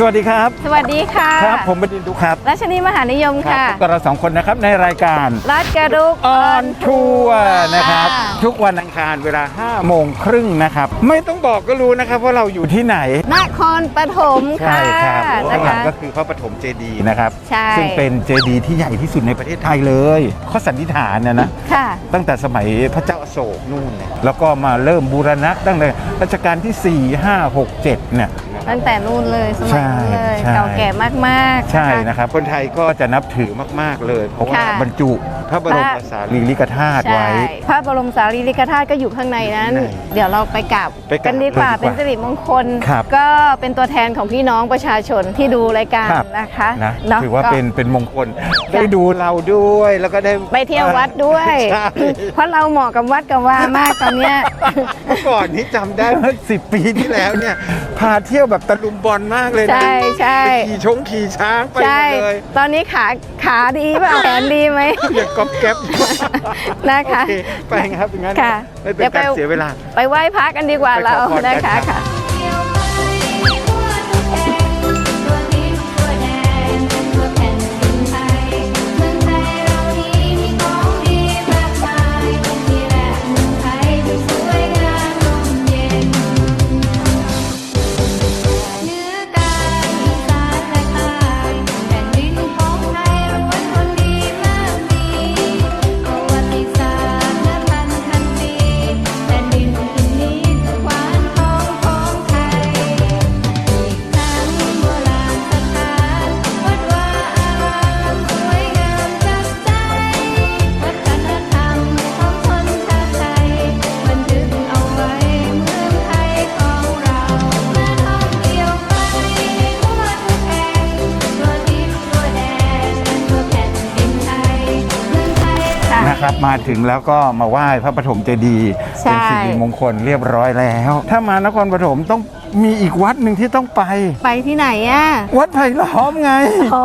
สวัสดีครับ สวัสดีค่ะครับผมบดินทร์ดุครับรัชนีมหานิยมครัค่ะ พบกับเราสองคนนะครับในรายการลาดกระดุกออนทัวร์นะครับค่ะทุกวันอังคารเวลา5โมงครึ่งนะครับ ไม่ต้องบอกก็รู้นะครับว่าเราอยู่ที่ไหน นครปฐมใช่ค่ะครับนะข้างหลัคะงก็คือพระปฐมเจดีย์นะครับ ใช่ ซึ่งเป็นเจดีย์ที่ใหญ่ที่สุดในประเทศไทยเลยข้อสันนิษฐานนะนะ ค่ะ ตั้งแต่สมัยพระเจ้าอโศกนู่นเนี่ยแล้วก็มาเริ่มบูรณะตั้งแต่รัชกาลที่ 4 5 6 7เนี่ย ตั้งแต่นู่นเลยสมัยนู้นเลยใช่ เก่าแก่มากๆใช่นะคะ นะครับ คนไทยก็จะนับถือมาก ๆ เลย เพราะว่าค่ะ บรรจุพระบรมพระสารีริกธาตุใช่ไว้ พระบรมสารีริกธาตุก็อยู่ข้างในนั้นใช่เดี๋ยวเราไปกราบไปกราบกันดีกว่าเลยดีกว่าเป็นสิริมงคล ครับ ก็เป็นตัวแทนของพี่น้องประชาชนที่ดูรายการครับนะคะนะเนาะถือว่าก็ เป็นเป็นมงคล ได้ดูเราด้วยแล้วก็ได้ไปเที่ยววัดด้วย ใช่เพราะเราเหมาะกับวัดกับวามากตอนเนี้ย เมื่อก่อนนี้จำได้เมื่อสิปีที่แล้วเนี่ย พาเที่ยวแบบตะลุมบอลมากเลยนะใช่ใช่ไปขี่ชงขี่ช้างไปหมใช่ ดเลยตอนนี้ขาขาดีเปล่าแขนดีไหม อย่างก๊อบแก๊บนะคะโอเคไปครับอย่างนั้นค่ะไม่เป็นการเสียเวลา ไปไหว้พระกันดีกว่าไปขอเราพรกันนะครัคะบค่ะ นะครับมาถึงแล้วก็มาไหว้พระปฐมเจดีย์ใช่เป็นสิริมงคลเรียบร้อยแล้ว ถ้ามานครปฐมต้อง มีอีกวัดหนึ่งที่ต้องไป ไปที่ไหนอะ วัดไผ่ล้อมไง อ๋อ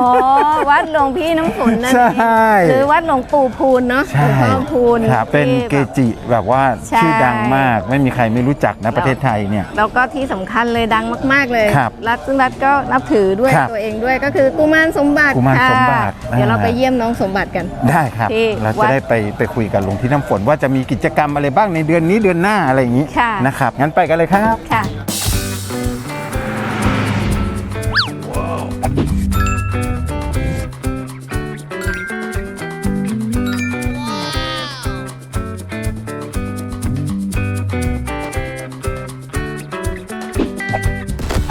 วัดหลวงพี่น้ำฝนนั่นใช่เองหรือวัดหลวงปู่พูนเนาะหลใช่วงพ่อพูนครับเป็นที่เกแบบ จิแบบว่าใช่ ชื่อดังมากไม่มีใครไม่รู้จักนะประเทศไทยเนี่ย แล้วก็ที่สำคัญเลยดังมากๆเลยครับรัฐซึ่งรัฐก็นับถือด้วยครับตัวเองด้วยก็คือกุมารสมบัติกุมารค่ะสมบัติเดี๋ยวเราอ่า ไปเยี่ยมน้องสมบัติกัน ได้ครับ ที่เราวัจะดได้ไปไปคุยกับหลวงพี่น้ำฝนว่าจะมีกิจกรรมอะไรบ้างในเดือนนี้เดือนหน้าอะไรอย่างนี้ค่ะ นะครับงั้นไปกันเลยครับ ค่ะ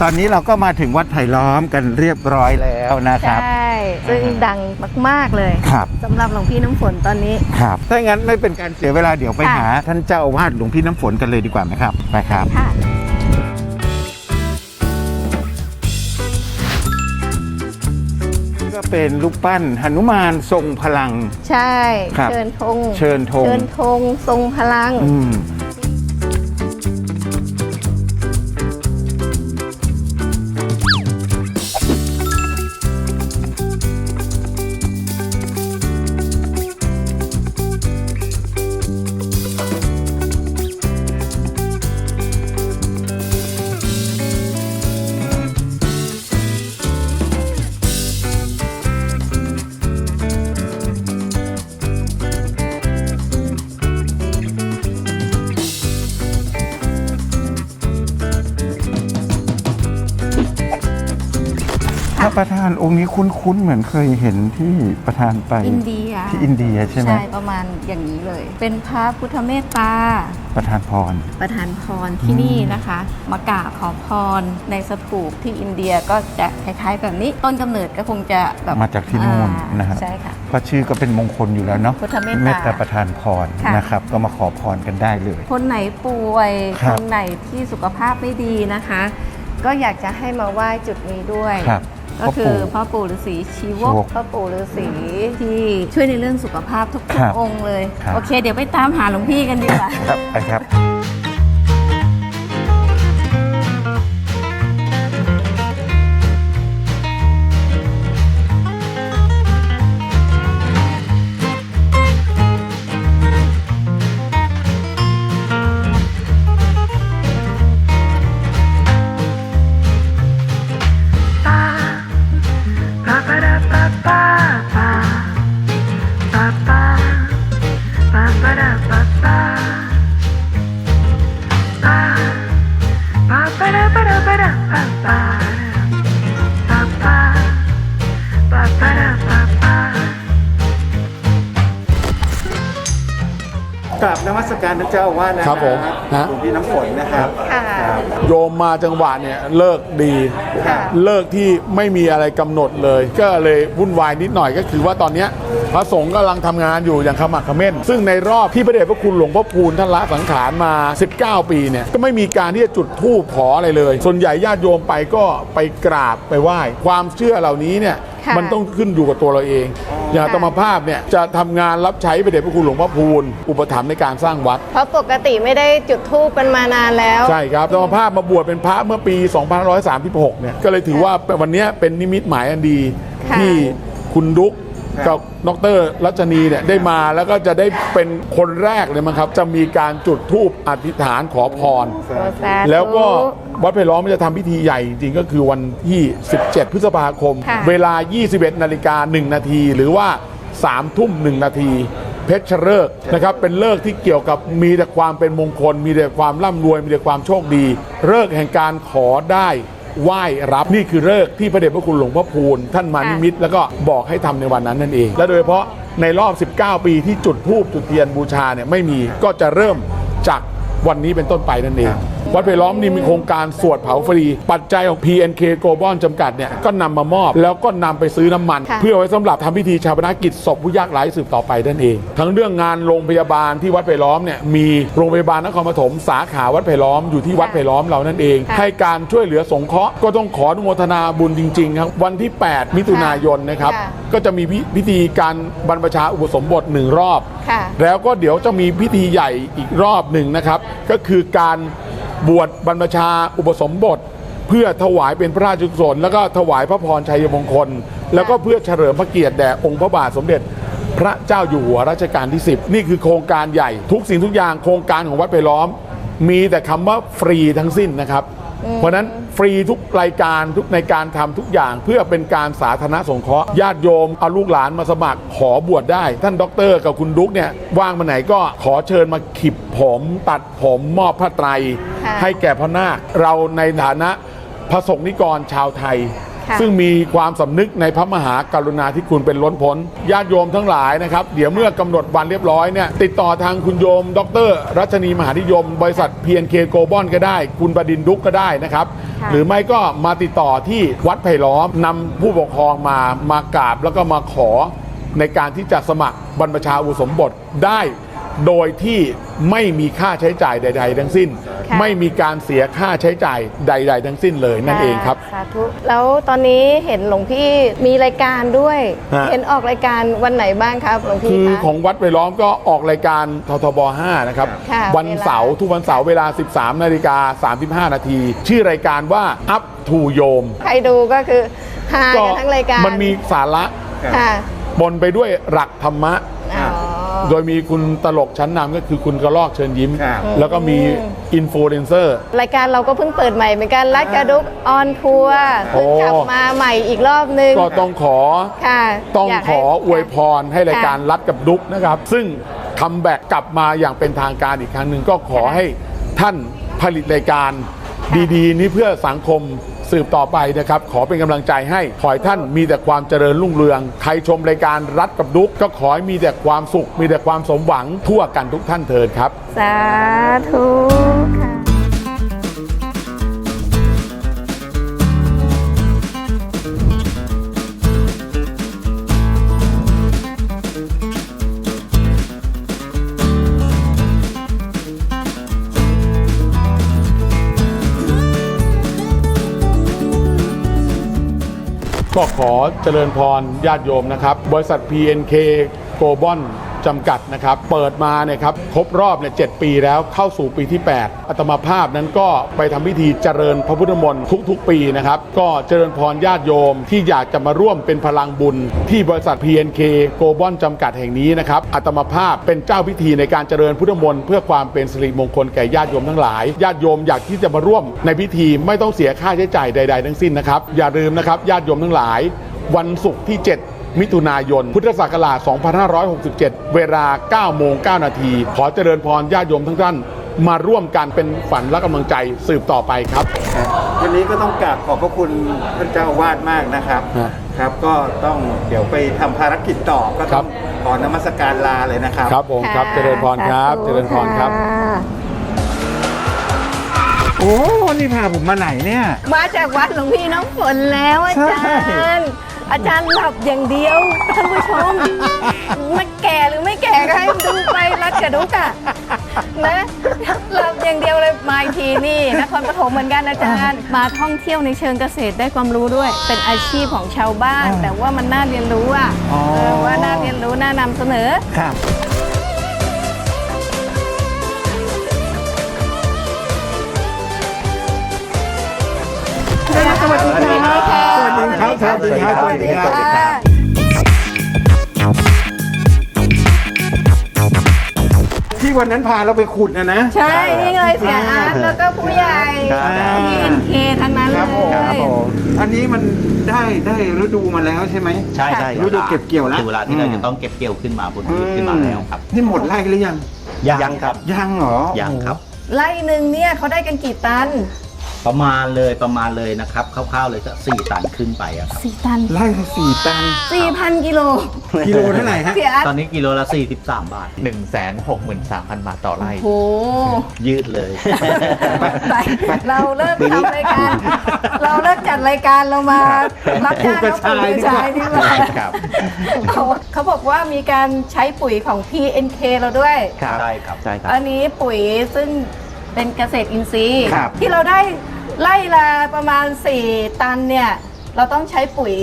ตอนนี้เราก็มาถึงวัดไผ่ล้อมกันเรียบร้อยแล้วนะครับ ใช่ซึ่งดังมาก ๆ เลยครับ สำหรับหลวงพี่น้ำฝนตอนนี้ ครับ ถ้างั้นไม่เป็นการเสียเวลาเดี๋ยวไปค่ะ หา ท่านเจ้าอาวาสหลวงพี่น้ำฝนกันเลยดีกว่าไหมครับ ไปครับ ค่ะ ก็เป็นรูปปั้นหนุมานทรงพลัง ใช่ ครับ เชิญธงเชิญธงเชิญธงทรงพลัง อืม องค์นี้คุ้นๆเหมือนเคยเห็นที่ประธานไปอินเดียที่อินเดียใช่ไหมใช่ประมาณอย่างนี้เลย เป็นพระพุทธเมตตา ประธานพร ประทานพรที่นี่นะคะ มากราบขอพรในสถูปที่อินเดียก็จะคล้ายๆแบบนี้ต้นกำเนิดก็คงจะแบบมาจากที่นู่นอ่านะครับใช่ค่ะเพราะชื่อก็เป็นมงคลอยู่แล้วเนาะพุทธเมตตาเมตตาประธานพรค่ะนะครับก็มาขอพรกันได้เลย คนไหนป่วยครัคบนไหนที่สุขภาพไม่ดีนะคะ ก็อยากจะให้มาไหว้จุดนี้ด้วยครับ ก็คือพ่อปู่ฤาษีชีวชีกวกพ่อปู่ฤาษีที่ช่วยในเรื่องสุขภาพทุกครับๆองค์เลย ครับ โอเค เดี๋ยวไปตามหาหลวงพี่กันดีกว่า ครับไปครับ มัสการท่านเจ้าอาว่าสนะครับผมนะ หลวงพี่น้ำฝนนะครับค่ะ ครับ โยมมาจังหวะเนี่ยเลิกดี ค่ะ เลิกที่ไม่มีอะไรกำหนดเลย ก็เลยวุ่นวายนิดหน่อยก็คือว่าตอนเนี้ยพระสงฆ์กำลังทำงานอยู่อย่างขมักเขม้น ซึ่งในรอบที่พระเดชพระคุณหลวงพ่อพูนท่านละสังขารมา 19 ปีเนี่ยก็ไม่มีการที่จะจุดธูปขออะไรเลย ส่วนใหญ่ญาติโยมไปก็ไปกราบไปไหว้ ความเชื่อเหล่านี้เนี่ย ค่ะมันต้องขึ้นอยู่กับตัวเราเอง อย่างอาตมาภาพเนี่ยจะทำงานรับใช้พระเดชพระคุณหลวงพ่อพูนอุปถัมภ์ในการสร้างวัด เพราะปกติไม่ได้จุดธูปกันมานานแล้ว ใช่ครับธรรมภาพมาบวชเป็นพระเมื่อปี 2536 เนี่ย ก็เลยถือว่าวันเนี้ยเป็นนิมิตหมายอันดี ค่ะ ที่คุณดุ๊กครั กับบดรรัชนีเนี่ยได้มาแล้วก็จะได้เป็นคนแรกเลยมั้งครับ จะมีการจุดธูปอธิษฐานขอพรโอ้สาธุ แล้วก็วัดไผ่ล้อมมันจะทำพิธีใหญ่จริงๆก็คือวันที่ 17 พฤษภาคม ค่ะ เวลา 21 นาฬิกา 1 นาที หรือว่า 3 ทุ่ม 1 นาที เพชรเลิกษ์นะครับ เป็นเลิกษ์ที่เกี่ยวกับมีแต่ความเป็นมงคล มีแต่ความร่ำรวย มีแต่ความโชคดี เลิกษ์แห่งการขอได้ ไหว้รับนี่คือเลิกษ์ที่พระเดชพระคุณหลวงพ่อพูนท่านมานิมิต แล้วก็บอกให้ทำในวันนั้นนั่นเอง และโดยเฉพาะในรอบ 19 ปีที่จุดธูปจุดเทียนบูชาเนี่ยไม่มีก็จะเริ่มจากวันนี้เป็นต้นไปนั่นเอง วัดไผ่ล้อมนี่มีโครงการสวดเผาฟรี ปัจจัยของ PNK Global จำกัดเนี่ยก็นำมามอบ แล้วก็นำไปซื้อน้ำมัน ค่ะ เพื่อไว้สำหรับทำพิธีชาปนกิจศพผู้ยากไร้สืบต่อไปนั่นเอง ทั้งเรื่องงานโรงพยาบาลที่วัดไผ่ล้อมเนี่ยมีโรงพยาบาลนครปฐมสาขาวัดไผ่ล้อมอยู่ที่วัดไผ่ล้อมเรานั่นเอง ค่ะให้การช่วยเหลือสงเคราะห์ก็ต้องขออนุโมทนาบุญจริงๆครับวันที่ 8 มิถุนายนนะครับค่ะก็จะมีพิพิธีการบรรพชาอุปสมบทหนึ่งรอบ ค่ะ แล้วก็เดี๋ยวจะมีพิธีใหญ่อีกรอบหนึ่งนะครับ ก็คือการ บวชบรรพชาอุปสมบท เพื่อถวายเป็นพระราชกุศลแล้วก็ถวายพระพรชัยมงคล แล้วก็เพื่อเฉลิมพระเกียรติแด่องค์พระบาทสมเด็จพระเจ้าอยู่หัวรัชกาลที่ 10 นี่คือโครงการใหญ่ทุกสิ่งทุกอย่างโครงการของวัดไปล้อม มีแต่คำว่าฟรีทั้งสิ้นนะครับ เพราะนั้นฟรีทุกรายการทุกในการทำทุกอย่างเพื่อเป็นการสาธารณสงเคราะห์ญาติโยมเอาลูกหลานมาสมัครขอบวชได้ ท่านด็อกเตอร์กับคุณดุ๊กเนี่ยว่างมาไหนก็ขอเชิญมาขีบผมตัดผมมอบผ้าไตร ให้แก่พระนาคเราในฐานะพระสงฆ์นิกรชาวไทย ซึ่งมีความสำนึกในพระมหากรุณาธิคุณเป็นล้นพ้นญาติโยมทั้งหลายนะครับเดี๋ยวเมื่อกำหนดวันเรียบร้อยเนี่ยติดต่อทางคุณโยม ดร รัชนีมหานิยม บริษัท PNK g l o b a l ก็ได้ คุณบดินทร์ดุกก็ได้นะครับค่ะหรือไม่ก็มาติดต่อที่วัดไผ่ล้อมนำผู้ปกครองมามากราบแล้วก็มาขอในการที่จะสมัครบรรพชาอุปสมบทได้ โดยที่ไม่มีค่าใช้จ่ายใด ๆ ทั้งสิ้น ค่ะ ไม่มีการเสียค่าใช้จ่ายใด ๆ ทั้งสิ้นเลยนั่นเองครับ สาธุแล้วตอนนี้เห็นหลวงพี่มีรายการด้วย ฮะ เห็นออกรายการวันไหนบ้างครับหลวงพี่คือคะ ของวัดไผ่ล้อมก็ออกรายการททบ 5 นะครับ ค่ะวันเสาร์ทุกวันเสาร์เวลา 13นาฬิกา35 นาที ชื่อรายการว่า Up to โยมใครดูก็คือฮากันทั้งรายการมันมีสาระค่ะบนไปด้วยหลักธรรมะอ๋อ โดยมีคุณตลกชั้นนำก็คือคุณกระลอกเชิญยิ้ม ครับ แล้วก็มีอินฟลูเอนเซอร์ รายการเราก็เพิ่งเปิดใหม่เหมือนกันรักกระดุกออนทัวร์โอ้เพิ่งกลับมาใหม่อีกรอบนึงก็ต้องขอ ค่ะต้องยากขให้ ออวยพรให้รายการรัดกับดุกนะครับ ซึ่งคัมแบ็กกลับมาอย่างเป็นทางการอีกครั้งหนึ่งก็ขอให้ท่านผลิตรายการดีๆ นี้เพื่อสังคม สืบต่อไปนะครับ ขอเป็นกำลังใจให้ ขอให้ท่านมีแต่ความเจริญรุ่งเรือง ใครชมรายการรัฐกับดุกก็ขอให้มีแต่ความสุข มีแต่ความสมหวังทั่วกันทุกท่านเถิดครับ สาธุค่ะ ก็ขอเจริญพรญาติโยมนะครับ บริษัท PNK Global จำกัดนะครับ เปิดมาเนี่ยครับครบรอบเนี่ยเจ็ดปีแล้วเข้าสู่ปีที่ 8 อัตมาภาพนั้นก็ไปทำพิธีเจริญพระพุทธมนต์ทุกๆ ปีนะครับ ก็เจริญพรญาติโยมที่อยากจะมาร่วมเป็นพลังบุญ ที่บริษัท PNK Global จำกัดแห่งนี้นะครับ อัตมาภาพเป็นเจ้าพิธีในการเจริญพุทธมนต์เพื่อความเป็นสิริมงคลแก่ญาติโยมทั้งหลาย ญาติโยมอยากที่จะมาร่วมในพิธีไม่ต้องเสียค่าใช้จ่ายใด ๆ ทั้งสิ้นนะครับ อย่าลืมนะครับญาติโยมทั้งหลาย วันศุกร์ที่ 7 มิถุนายน พุทธศักราช 2567 เวลา 9 โมง 9 นาที ขอเจริญพรญาติโยมทั้งท่าน มาร่วมกันเป็นฝันและกำลังใจสืบต่อไปครับครับวันนี้ก็ต้องกราบขอบพระคุณท่านเจ้าอาวาดมากนะครับฮะครับ ก็ต้องเดี๋ยวไปทำภารกิจต่อก็ครัต้อบงขอนมัสการลาเลยนะครับ ครับผมครับเจริญพรครับเจริญพรครับโอ้นี่พาผมมาไหนเนี่ย มาจากวัดหลวงพี่น้ำฝนแล้วอาจารย์ อาจารย์หลับอย่างเดียวท่านผู้ชมไม่แก่หรือไม่แก่ก็ให้ดูไปรัดกระดุกอะนะหลับอย่างเดียวเลยมาอีกทีนี่นครปฐมเหมือนกันอาจารย์ มาท่องเที่ยวในเชิงเกษตรได้ความรู้ด้วย เป็นอาชีพของชาวบ้านอ่าแต่ว่ามันน่าเรียนรู้อะอ๋อเออว่าน่าเรียนรู้น่านำเสนอ ครับ สวัสดีครับ สวัสดีครับ สวัสดีครับที่วันนั้นพาเราไปขุดนะนะ ใช่นี่เลยเสียอาร์ตแล้วก็ผู้ใหญ่ครับพีเอ็นเคทั้งนั้นครับผมเลครับยผมอันนี้มันได้ได้ฤดูมาแล้วใช่ไหม ใช่ใช่ฤดูเก็บเกี่ยวแล้วถึงเวลาที่เราอืมจะต้องเก็บเกี่ยวขึ้นมาบนพื้นขึ้นมาแล้วครับ นี่หมดไร่หรือยัง ยังครับยังเหรอยังครับไล่หนึ่งเนี่ยเขาได้กันกี่ตัน ประมาณเลยประมาณเลยนะครับคร่าวๆเลยจะสี่ตันขึ้นไปอะครับ สี่ตันไร่ละสี่ตันสี่พันกิโลกิโลเท่าไหร่ฮะ เสียอาร์ตตอนนี้กิโลละ43 บาท 1 6 3 0 0 0 บาทต่อไร่ โอ้ยืดเลย ไปเราเลิกทำรายการ เราเลิกจัดรายการเรามารับจ้างเขาปลูกกระชายดีกว่าครับ เขาเขาบอกว่ามีการใช้ปุ๋ยของ PNK เราด้วย ครับ ใช่ครับ ใช่ครับ อันนี้ปุ๋ยซึ่งเป็นเกษตรอินทรีย์ ครับ ที่เราได้ ไล่ละประมาณ 4 ตันเนี่ย เราต้องใช้ปุ๋ย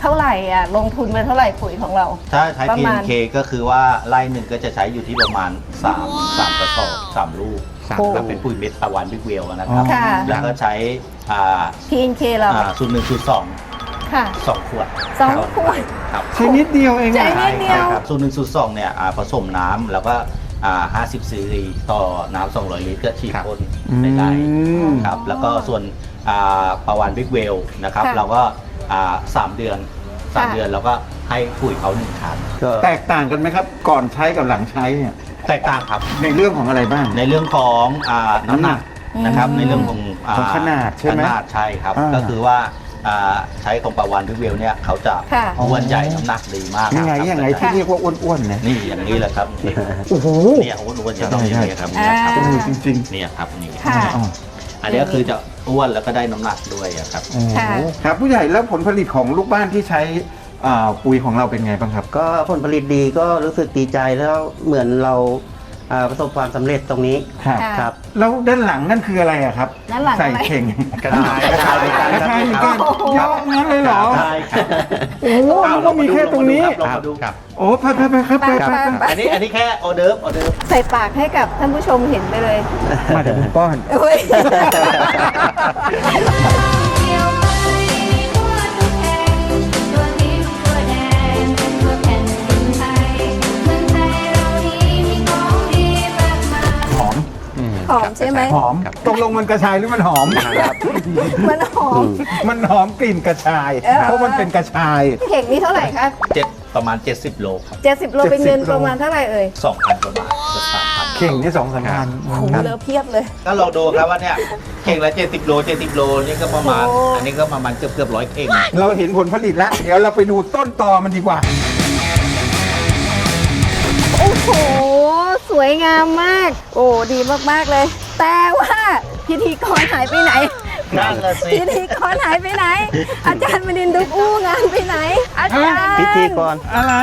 เท่าไหร่อะ ลงทุนไปเท่าไหร่ปุ๋ยของเรา ถ้าใช้ ประมาณ PNK ก็คือว่าไร่หนึ่งก็จะใช้อยู่ที่ประมาณ3 3กระสอบ3ลูกสามโอ้แล้วเป็นปุ๋ยเม็ดตะวันบิ๊กเวลนะครับ ค่ะ แล้วก็ใช้อ่า PNK เราอ่าสูตรหนึ่งสูตรสองค่ะ สองขวดสองขวด ครับ ใช้นิดเดียวเองใช้ อะ นิดเดียวครับสูตรหนึ่งสูตรสองเนี่ยอ่าผสมน้ำแล้วก็ อ่า50ซีซีต่อน้ำ200 ลิตรก็ฉีดพ่นในไร่อืม ครับ แล้วก็ส่วนอ่าปลาวานบิ๊กเวลนะครับ ค่ะเราก็อ่าสามเดือนสามค่ะ เดือนเราก็ให้ปุ๋ยเขาหนึ่งครั้งแตกต่างกันไหมครับ ก่อนใช้กับหลังใช้เนี่ยแตกต่างครับ ในเรื่องของอะไรบ้าง ในเรื่องของอ่าน้ำหนักนะครับ อืม ในเรื่องของของขนาดใช่ไหมขนาดใช่ครับ อ่าก็คือว่า อ่าใช้ของปลาวานบิ๊กเวลเนี่ยเขาจะค่ะ อ้วนใหญ่น้ำหนักดีมากยังไงครับยังไงที่เรียกว่าอ้วนๆเนี่ยนี่อย่างนี้แหละครับนี่โอ้โหเนี่ยอ้วนๆจะต้องอย่างนี้ครับเนี่ยครับอ่าเออจริงเนี่ยครับนี่ค่ะๆอ๋ออันนี้ก็คือจะอ้วนแล้วก็ได้น้ำหนักด้วยอะครับ โอ้โหค่ะ ครับผู้ใหญ่แล้วผลผลิตของลูกบ้านที่ใช้อ่าปุ๋ยของเราเป็นไงบ้างครับ ก็ผลผลิตดีก็รู้สึกดีใจแล้วเหมือนเรา อ่าประสบความสำเร็จตรงนี้ครับ ค่ะ ครับ แล้วด้านหลังนั่นคืออะไรอะครับ ด้านหลังใส่อะไรเข่งกระชายกระชายกระชายเหมือนกันเยอะงั้นเลยเหรอใช่ครับโอ้โหมันก็มีแค่ตรงนี้ ลองมาดูครับโอ้ไปไปไปครับไปไปไปไปไปอันนี้อันนี้แค่ออเดิร์ฟออเดิร์ฟใส่ปากให้กับท่านผู้ชมเห็นไปเลยมาเดี๋ยวผมป้อน เอ้ย หอมใช่ไหม หอมตกลงมันกระชายหรือมันหอม มันหอม มันหอมกลิ่นกระชาย เออ เพราะมันเป็นกระชาย เข่งนี้เท่าไหร่คะเจ็ดประมาณ 70 โลครับ70โลเป็นเงิน70โล ประมาณเท่าไหร่เอ่ย2,000กว่าบาทจะ3,000เข่งนี่สองสามพันโอ้โหเหลือเพียบเลย ก็ลองดูครับว่าเนี่ยเข่งละ70 โล 70 โลนี่ก็ประมาณ โอ้ อันนี้ก็ประมาณเกือบเกือบร้อยเข่ง เราเห็นผลผลิตแล้ว เดี๋ยวเราไปดูต้นตอมันดีกว่า โอ้โหส วยงามมาก โอ้ดีมากๆเลย แต่ว่าพิธีกรหายไปไหน นั่นละสิพิธีกรหายไปไหน อาจารย์มนินทร์ดุกอู้งานไปไหน อาจารย์พิธีกรอะไร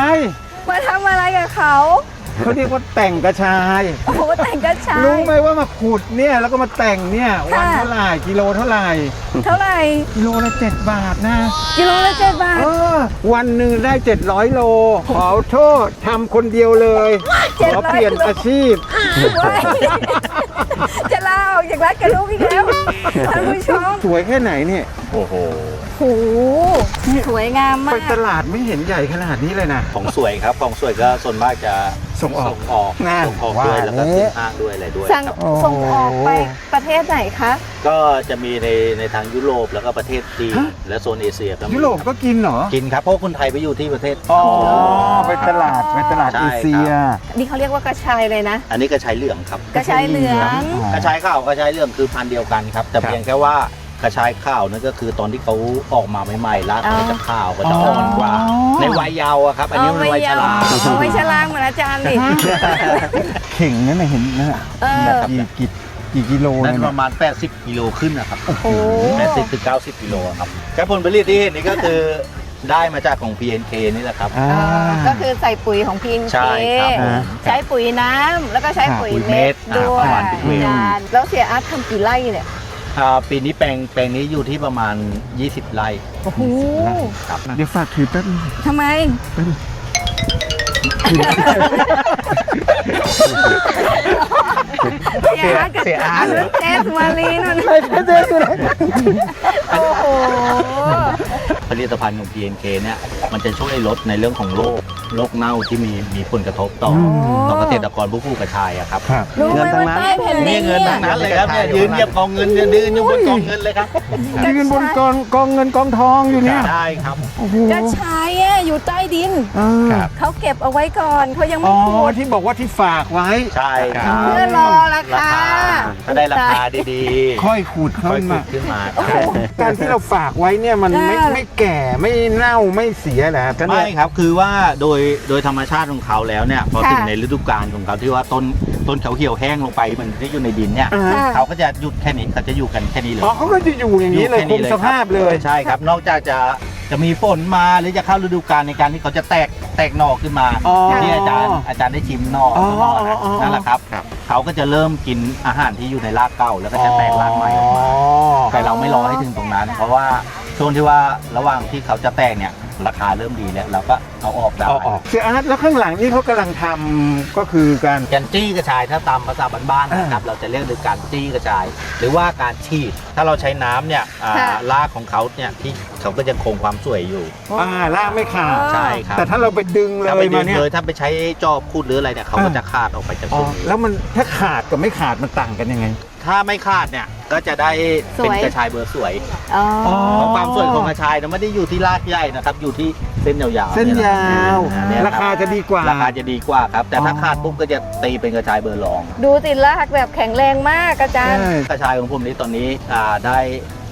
มาทำอะไรกับเขา เขาเรียกว่าแต่งกระชาย โอ้โหแต่งกระชาย รู้ไหมว่ามาขุดเนี่ยแล้วก็มาแต่งเนี่ยค่ะวันเท่าไหร่กิโลเท่าไหร่เท่าไหร่ กิโลละเจ็ดบาทนะกิโลละเจ็ดบาทเออวันหนึ่งได้ 700 โล ขอโทษทำคนเดียวเลย700ขอเปลี่ยนอาชีพ เว้ยจะลาออกจากรัฐกระลูกอีกแล้วท่านผู้ชมสวยแค่ไหนเนี่ยโอ้โห โอ้โหสวยงามไปมากตลาดไม่เห็นใหญ่ขนาดนี้เลยนะ ของสวยครับ ของสวยก็ส่วนมากจะ ส่งออก ส่งออกนั่นส่งออกด้วยว่าแล้วก็แล้วขึ้นห้างด้วยอะไรด้วยสั่งครับ โอ้ ส่งออกไปประเทศไหนคะ ก็จะมีในในทางยุโรปแล้วก็ประเทศจีนฮะ และโซนเอเชียมียุโรปก็กินเหรอกินครับเพราะคนไทยไปอยู่ที่ประเทศ อ๋อไปตลาดไปตลาดใช่เอเชีย นี่เขาเรียกว่ากระชายเลยนะ อันนี้กระชายเหลืองครับ กระชายเหลืองกระชายขาวกระชายเหลืองคือพันธุ์เดียวกันครับ แต่ครับเพียงแค่ว่ากระชายขาวนั่นก็คือตอนที่เขาออกมาใหม่ๆรากเขาจะขาวก็จะอ่อนกว่าในวัยเยาว์อะครับ อันนี้มันวัยชรา เอาไว้ชลางเหมื อนอาจารย์ดิ เข่งนั่นนะเห็นนั่นน่ะเออ แบบกี่กี่กี่กิโลนั่เนี่ยนปนะระมาณ 80 กิโลขึ้นนะครับโอ้โห 80ถึง90 กิโลครับแค่ผลผลิตที่เห็นนี่ก็คือได้มาจากของ PNK นี่แหละครับ อ่า ก็คือใส่ปุ๋ยของพินใช่ครับผมใช้ปุ๋ยน้ำแล้วก็ใช้ปุ๋ยปุ๋ยเม็เม็ดดด้วยอ่าประมาณปุ๋ยเม็ด อาจารย์แล้วเสียอาร์ตทำกี่ไร่เนี่ยอ่าปีนี้แปลงแปลงนี้อยู่ที่ประมาณ 20 ไร่โอ้โหครับ เดี๋ยวฝากถือแป๊บนึงทำไม เสียอาร์ตกับเสียอาร์ตเจสมารีนนโอ้โห ผลิตภัณฑ์ของ PNK เนี่ย มันจะช่วยลดในเรื่องของโรค โรคเน่าที่มีมีผลกระทบต่อต่อเกษตรกรผู้ปลูกกระชายอะครับครับ รู้ไหมว่าใต้แผ่นดินี่นเงินเนี่ทั้ยงนั้นเลยครับเนี่ยยืนเหยียบกองเงินเนี่ยยืนอยู่บนกองเงินเลยครับยืนบนกองกองเงินกองทองอยู่เนี่ยได้ครับ โอ้โหกระชายอะอยู่ใต้ดิน เออเขาเก็บเอาไว้ก่อนเขายังอ๋ไม่อขุดที่บอกว่าที่ฝากไว้ ใช่ครับ เพื่อรอราราคาคาถ้าได้ราคาดีค่อยขูดๆเข้าค่อยมาขุดขึ้นมาการที่เราฝากไว้เนี่ยมันไม่เออไม่แก่ไม่เน่าไม่เสียแหละครับไม่ครับคือว่าโดยโดยธรรมชาติของเขาแล้วเนี่ยพอค่ะถึงในฤดูกาลของเขาที่ว่าต้นต้นเขาเหี่ยวแห้งลงไปมันที่อยู่ในดินเนี่ยอ่าค่ะเขาก็จะหยุดแค่นี้เขาจะอยู่กันแค่นี้เลย อ๋อเขาก็จะอยู่อย่างนี้เลยแค่คงสภาพเลย ใช่ครับนอกจากจะจะมีฝนมาหรือจะเข้าฤดูกาลในการที่เขาจะแตกแตกหน่อขึ้นมาอ๋อที่อาจารย์อาจารย์ได้ชิมหน่ออ๋อหน่อนะอ๋ออ๋อ นั่นแหละครับเขาก็จะเริ่มกินอาหารที่อยู่ในรากเก่าแล้วก็จะแตกรากใหม่ออกมาแต่เราไม่รอให้ถึงตรงนั้น เพราะว่าช่วงที่ว่าระหว่างที่เขาจะแตกเนี่ย ราคาเริ่มดีแล้วเราก็เอาออกได้เอาออกเสียอาร์ตแล้วข้างหลังนี่เขากำลังทำก็คือการ การจี้กระชายถ้าตามภาษาบ้านๆนะครับเราจะเรียกถึงการจี้กระชาย หรือว่าการฉีด ถ้าเราใช้น้ำเนี่ยอ่าค่ะ รากของเขาเนี่ยที่เขาก็ยังคงความสวยอยู่ อ่าล่ากไม่ขาด ใช่ครับแต่ถ้าเราไปดึงเลถ้าไปยดึมางเนี่ยเลยถ้าไปใช้จอบคูดหรืออะไรเนี่ยเขาก็อ่าจะขาดออกไปจากอ๋อส่วนนี้แล้วมันถ้าขาดกับไม่ขาดมันต่างกันยังไง ถ้าไม่ขาดเนี่ย ก็จะได้เป็นสวยกระชายเบอร์สวยอ๋อเพราะความสวยของกระชายเนี่ยไม่ได้อยู่ที่รากใหญ่นะครับ อยู่ที่เส้นยาวๆเส้นยาวเนี่ยราคาจะดีกว่า ราคาจะดีกว่าครับ แต่ถ้าอ๋อขาดปุ๊บก็จะตีเป็นกระชายเบอร์รอง ดูติดลากแบบแข็งแรงมากอาจารย์ใช่กระชายของผมนี้ตอนนี้อ่าได้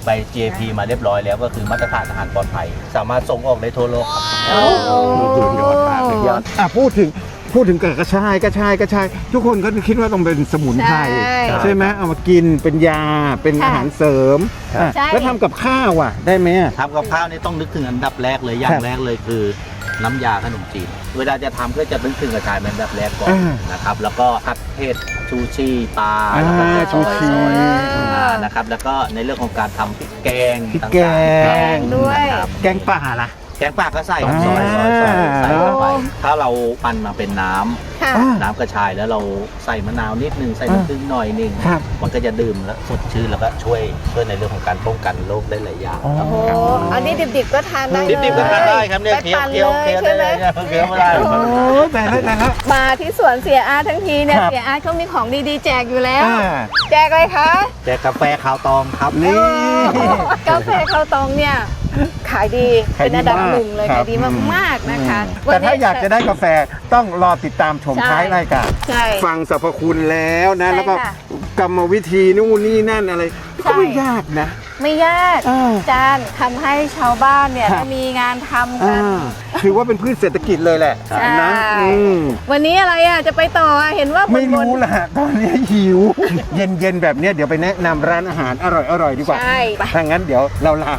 ไป GAP มาเรียบร้อยแล้วก็คือมาตรฐานอาหารปลอดภัย สามารถส่งออกได้ทั่วโลกครับโอ้โหยอดมากเลยยอดอะพูดถึง พูดถึงกระชายกระชายกระชาย ทุกคนก็คิดว่าต้องเป็นสมุนไพรใช่ใช่ไหมเอามากินเป็นยาเป็นค่ะอาหารเสริมอะใช่ แล้วทำกับข้าวอะ ได้ไหมอะทำกับข้าวนี่ต้องนึกถึงอันดับแรกเลยอย่าครังบแรกเลยคือ น้ำยาขนมจีน เวลาจะทำก็จะนึกถึงกระชายเป็นอันดับแรกก่อนอ่านะครับ แล้วก็ผัดเผ็ดชูชีปลาอ่าแล้วก็จะชูชีซอยๆอ่านะครับแล้วก็ในเรื่องของการทำพริกแกงพริกแกง ต่างๆด้วย นะครับ แกงป่าล่ะ แกงป่าก็ใส่อ่าซอยๆซอยๆใส่ลงไปโอ้ถ้าเราปั่นมาเป็นน้ำค่ะอ่าน้ำกระชายแล้วเราใส่มะนาวนิดนึงใส่อ่าน้ำผึ้งหน่อยนึงครับมันก็จะดื่มแล้วสดชื่นแล้วก็ช่วยช่วยในเรื่องของการป้องกันโรคได้หลายอย่างอ๋อโอ้โหอันนี้ดิบๆก็ทานได้เลยดิบๆก็ทานได้ครับเนี่ยไปเคี้ยวปั่นเคี้ยวเลยเคี้ยวได้ใช่ไหเลมยเนี่ยเคี้ยวไม่ได้โอ้แต่ละแต่ละ มาที่สวนเสียอาร์ตทั้งทีเนี่ยครับ เสียอาร์ตเขามีของดีๆ แจกอยู่แล้ว อ่าแจกอะไรคะแต่กาแฟขาวตองครับ นี่ กาแฟข้าวตองเนี่ย ขายดี ขายดีเป็นอันดับมากหนึ่งเลยครับ ขายดีมากๆนะคะอืมแต่ถ้าอยากจะได้กาแฟต้องรอติดตามชมใช่ ท้ายรายการ ใช่ ฟังสรรพคุณแล้วนะ ใช่แล้วก็ค่ะกรรมวิธีนู่นนี่นั่นอะไรใช่ ก็ไม่ยากนะ ไม่ยากอ่าอาจารย์ทำให้ชาวบ้านเนี่ยครับได้มีงานทำกัอ่าน ถือว่าเป็นพืชเศรษฐกิจเลยแหละใช่นะอืมวันนี้อะไรอะจะไปต่ออะเห็นว่าไม่บ่นรู้ๆล่ะ ตอนนี้หิว เย็นๆแบบเนี้ยเดี๋ยวไปแนะนำร้านอาหารอร่อยๆดีกว่าใช่ไป ถ้างั้นเดี๋ยวเราลา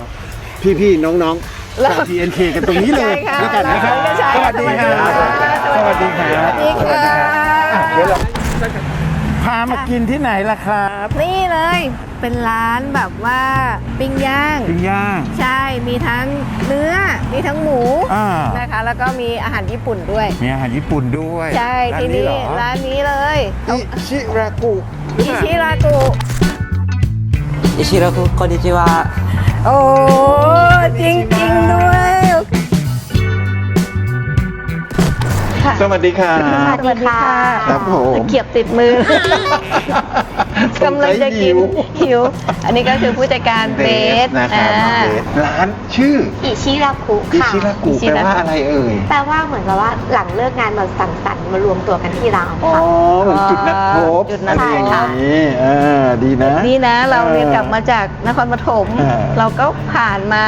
พี่ๆน้องๆจาก TNK กันตรงนี้เลยใะกันนะครับสวัสดีค่ะสสวัวัสสดีดีค่ะ ค่สวัสดีค่ะอ่เดี๋ยวเราพามากินที่ไหนล่ะครับนี่เลยเป็นร้านแบบว่าปิ้งย่าง ปิ้งย่างใช่มีทั้งเนื้อมีทั้งหมูอ่นะคะ แล้วก็มีอาหารญี่ปุ่นด้วย มีอาหารญี่ปุ่นด้วยใช่ที่นี่หรอร้านนี้เลยอิชิรากุ อิชิรากุ อิชิรรกุคอนิจิวะ โอ้จริงจริงๆด้วยทค่ะ สวัสดีค่ะ สวัสดีค่ะครับผมตะเกียบติดมือ กำลังจะกินหิวหิวอันนี้ก็คือผู้จัดการเบสนะครับอ่าเบสร้านชื่อ อิชิราคุอิค่ะชิรากุแปลว่าอะไรเอ่ย แปลว่าเหมือนกับว่าหลังเลิกงานมาสั่งสรรค์มารวมตัวกันที่ร้านอ๋อค่ะเหมือนจุดนัดพบจุดนัดอะไรอย่างพบนี้อ่าดีนะนี่นะ เราเรียนกลับมาจากนครปฐมอ่าเราก็ผ่านมา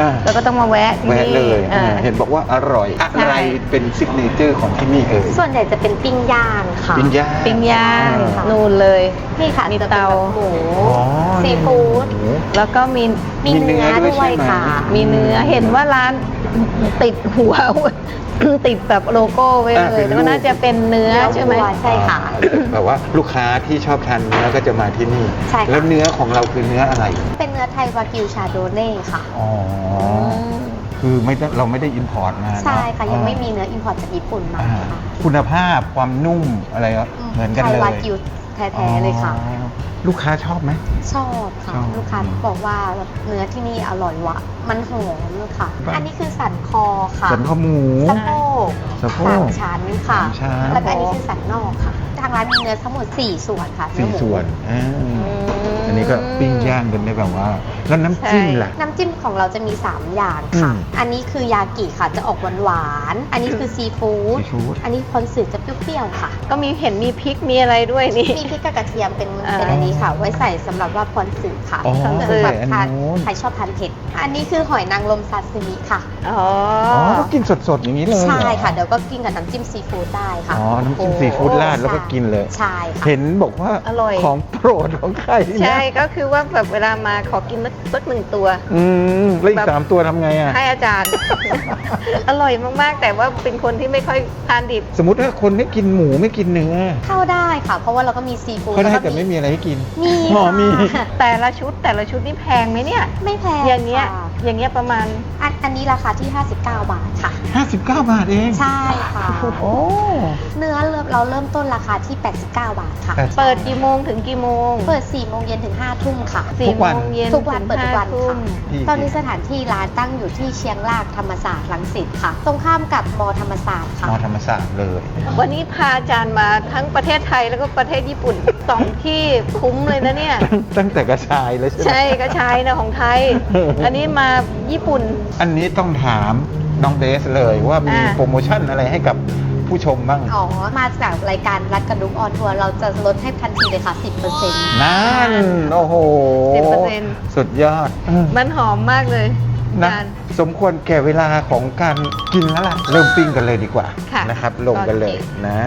อ่าเราก็ต้องมาแวะที่แวะนี่เลยอ่าอ่าเห็นบอกว่าอร่อย อะไรเป็นซิกเนเจอร์ของที่นี่เอ่ยส่วนใหญ่จะเป็นปิ้งย่างค่ะ ปิ้งย่างปิ้งย่างค่ะ นู่นเลย นี่ค่ะมีจะเป็นเตา แบบหมูอ๋อซีฟู้ดหมู แล้วก็มีมีเนื้อมีเนื้อด้วยด้วยใช่ไหม ค่ะ มีเนื้อเห็นว่าร้านติดหัว ติดแบบโลโก้ไว้อ่าเลเป็ยนแล้วก็น่าจะเป็นเนื้อเนื้อใช่ไหมวัวใช่ค่ะ แบบว่าลูกค้าที่ชอบทานเนื้อก็จะมาที่นี่ ใช่ค่ะ แล้วเนื้อของเราคือเนื้ออะไรเป็นเนื้อไทยวากิวชาโดเน่ค่ะ อ๋อ คือไม่ได้เราไม่ได้อินพอร์ตมาเนอใช่ค่ะ ยังไม่มีเนื้ออินพอร์ตจากญี่ปุ่นมาอ่าค่ะคุณภาพความนุ่มอะไรก็เหมือนกันไทเลยวากิวแท้ๆเลยค่ะ อ๋อลูกค้าชอบไหม ชอบค่ะ ชอบลูกค้าบอกว่าแบบเนื้อที่นี่อร่อยหวะ มันหอมค่ะ บ้าง อันนี้คือสันคอค่ะสันข้อหมู สะโพกสะโพกสามชั้นค่ะ สามชั้น แล้วก็อันนี้คือสันนอกค่ะ ทางร้านมีเนื้อทั้งหมด 4 ส่วนค่ะสี่เนื้อหมูส่วนอ่าอัน นี้ก็ปิ้งย่างกันได้แบบว่า แล้วน้ำจิ้มล่ะ น้ำจิ้มของเราจะมี 3 อย่างค่ะ อืมอันนี้คือยากิค่ะจะออกหวานๆอันนี้คือซีฟู้ดซีฟู้ดอันนี้คอนสึจะเปรี้ยวๆค่ะ ก็มีเห็นมีพริกมีอะไรด้วยนี่ มีพริกกับกระเทียมเป็นอ่าเป็นอันนี้ค่ะ ไว้ใส่สำหรับว่าพรสึค่ะอ๋อสำหรับแบบทานใส่อันนู้น ใครชอบทานเผ็ด อันนี้คือหอยนางรมซาซิมิค่ะ อ๋ออ๋อก็กินสดๆอย่างนี้เลยเหรอใช่ค่ะ เดี๋ยวก็กินกับน้ำจิ้มซีฟู้ดได้ค่ะอ๋อน้ำจิ้มซีฟู้ดราดแล้วก็กินเลย ใช่ค่ะ เห็นบอกว่าอร่อย ของโปรดของใครเนี่ยใช่ก็คือว่าแบบเวลามาขอกินสักหนึ่งตัว อืมแล้วอีแบกบสามตัวทำไงอะ ให้อาจารย์ อร่อยมากๆ แต่ว่าเป็นคนที่ไม่ค่อยทานดิบสมมติถ้าคนไม่กินหมูไม่กินเนื้อเข้าได้ค่ะ เพราะว่าเราก็มีซีฟู้ดเขาได้แล้วก็แต่ไม่มีอะไรให้กินมีอ๋อมี ค่ะแต่ละชุดแต่ละชุดนี่แพงไหมเนี่ย ไม่แพงอย่างเงี้ยค่ะอย่างเงี้ยประมาณ อันอันนี้ราคาที่ 59 บาทค่ะ 59 บาทเอง ใช่ค่ะ โอ้ เนื้อเริ่มเราเริ่มต้นราคาที่ 89 บาทค่ะ แปดเปิดกี่โมงถึงกี่โมง เปิด4โมงเย็นถึง5ทุ่มค่ะสี่ทุกวันโมงเย็นทุกวันถึงเปิดทุกวันห้าทุ่ค่ะมที่ ตอนนี้สถานที่ร้านตั้งอยู่ที่เชียงรากธรรมศาสตร์รังสิตค่ะ ตรงข้ามกับมธรรมศาสตร์ค่ะ มอธรรมศาสตร์เลย วันนี้พาอาจารย์มาทั้งประเทศไทยแล้วก็ประเทศญี่ปุ่น สองที่คุ้มเลยนะเนี่ย ตั้งแต่กระชายเลยใช่ไหม ใช่ก็ใช้นะของไทย อันนี้มาญี่ปุ่น อันนี้ต้องถามน้องเบสเลยว่ามีอ่า โปรโมชั่นอะไรให้กับ ผู้ชมบ้างอ๋อ มาจากรายการรัดกระดุกออนทัวร์เราจะลดให้ทันทีเลยค่ะ 10%นั่น โอ้โห 10%สุดยอด มันหอมมากเลยอานะจารย์สมควรแก่เวลาของการกินแล้วล่ะ เริ่มปิ้งกันเลยดีกว่าค่ะนะครับ ลงกันเลยโอเคนะ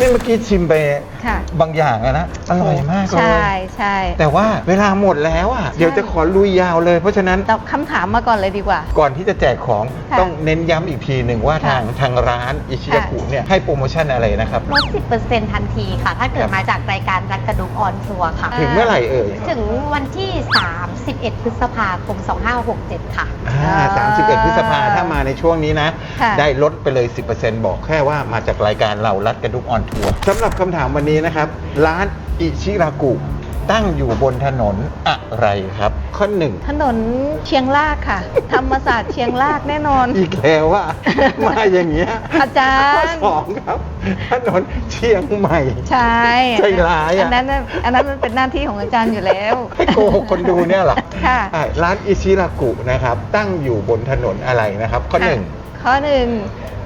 นี่เมื่อกี้ชิมไปค่ะ บางอย่างอะนะ อร่อยมากเลย ใช่ใช่แต่ว่าเวลาหมดแล้วอะ เดี๋ยวจะขอลุยยาวเลย เพราะฉะนั้นตอบคำถามมาก่อนเลยดีกว่า ก่อนที่จะแจกของค่ะต้องเน้นย้ำอีกทีหนึ่งว่าค่ะทางทางร้านอิชิยากุเนี่ยให้โปรโมชั่นอะไรนะครับ ลด 10%ทันทีค่ะ ถ้าเกิดมาจากรายการรัดกระดุกออนทัวร์ค่ะ ถึงเมื่อไหร่เอ่ยถึงวันที่ 31 พฤษภาคม 2567 ค่ะ อ่า31 พฤษภาถ้ามาในช่วงนี้นะ ค่ะ ได้ลดไปเลย 10%บอกแค่ว่ามาจากรายการเรารัดกระดุกออนทัวร์สำหรับคำถามวันนี้นะครับ ร้านอิชิรากุ ตั้งอยู่บนถนนอะไรครับ ข้อหนึ่ง ถนนเชียงรากค่ะ ธรรมศาสตร์เชียงรากแน่นอน อีกแล้วว่า มาอย่างเงี้ยอาจารข้อย์สองครับ ถนนเชียงใหม่ ใช่ใจร้ายอะ อันนั้นน่ะอันนั้นมันเป็นหน้าที่ของอาจารย์อยู่แล้ว ให้โกหกคนดูเนี่ยเหรอค่ะ อ่าร้านอิชิรากุนะครับ ตั้งอยู่บนถนนอะไรนะครับ ข้อหนึ่ง ข้อหนึ่ง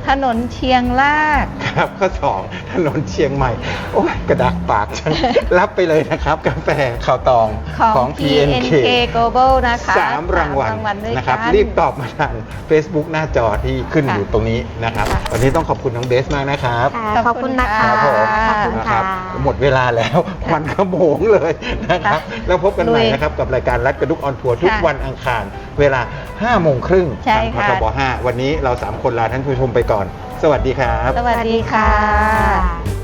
ถนนเชียงราก ครับข้อสองถนนเชียงใหม่ โอ้ยกระดักปากฉัน รับไปเลยนะครับ กาแฟข่าวตองของ PNK Global นะคะสามรางวัลสามรางวัลด้วยนะครับกันรีบตอบมาทาง Facebook หน้าจอที่ขึ้นค่ะอยู่ตรงนี้นะครับค่ะวันนี้ต้องขอบคุณน้องเบสมากนะครับค่ะขอบคุณนะคะครับผมขอบคุณนะคค่ะรับหมดเวลาแล้วควันขโมงเลยนะครับ แล้วพบกันใหม่ลุยนะครับ กับรายการรัดกระดุกออนทัวร์ทุกค่ะวันอังคาร เวลา5โมงครึ่งใช่ทางพค่ะทบ5วันนี้เรา 3 คนลาท่านผู้ชมไปก่อน สวัสดีครับ สวัสดีค่ะ